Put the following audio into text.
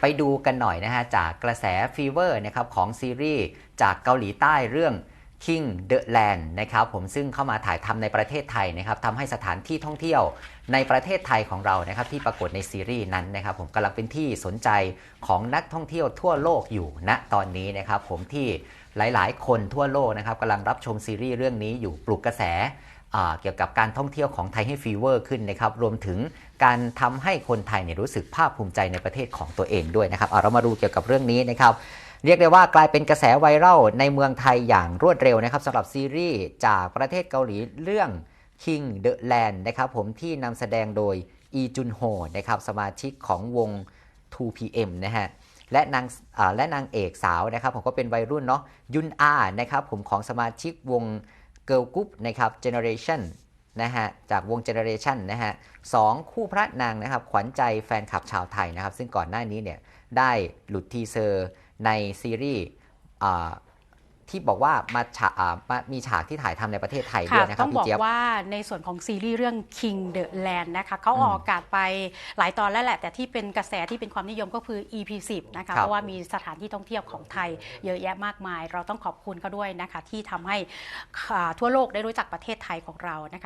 ไปดูกันหน่อยนะฮะจากกระแสฟีเวอร์นะครับของซีรีส์จากเกาหลีใต้เรื่อง King the Land นะครับผมซึ่งเข้ามาถ่ายทำในประเทศไทยนะครับทำให้สถานที่ท่องเที่ยวในประเทศไทยของเรานะครับที่ปรากฏในซีรีส์นั้นนะครับผมกำลังเป็นที่สนใจของนักท่องเที่ยวทั่วโลกอยู่ณตอนนี้นะครับผมที่หลาย ๆ คนทั่วโลกนะครับกำลังรับชมซีรีส์เรื่องนี้อยู่ปลุกกระแส เกี่ยวกับการท่องเที่ยวของไทยให้ฟีเวอร์ขึ้นนะครับรวมถึงการทำให้คนไทยเนี่ยรู้สึกภาคภูมิใจในประเทศของตัวเองด้วยนะครับเเรามาดูเกี่ยวกับเรื่องนี้นะครับเรียกได้ว่ากลายเป็นกระแสไวรัลในเมืองไทยอย่างรวดเร็วนะครับสำหรับซีรีส์จากประเทศเกาหลีเรื่อง King the Land นะครับผมที่นำแสดงโดยอีจุนโฮนะครับสมาชิกของวง 2PM นะฮะและนางและนางเอกสาวนะครับผมก็เป็นวัยรุ่นเนาะยุนอานะครับผมของสมาชิกวง เกิร์ลกรุ๊ปนะครับเจเนอเรชันนะฮะจากวงเจเนอเรชันนะฮะสองคู่พระนางนะครับขวัญใจแฟนคลับชาวไทยนะครับ ซึ่งก่อนหน้านี้เนี่ยได้หลุดทีเซอร์ในซีรีส์อ่า ที่บอกว่ามาฉากอ่ามามีฉากที่ถ่ายทำในประเทศไทยด้ค่ะวยนะครัต้บองบพี่อกเจี๊ยบว่าในส่วนของซีรีส์เรื่อง King the Land นะคะเขาอืมออกอากาศไปหลายตอนแล้วแหละ แต่ที่เป็นกระแสที่เป็นความนิยมก็คือ EP 10นะคะครับเพราะว่ามีสถานที่ท่องเที่ยวของไทยเยอะแยะมากมาย เราต้องขอบคุณเขาด้วยนะคะที่ทำให้อ่าทั่วโลกได้รู้จักประเทศไทยของเรานะคะ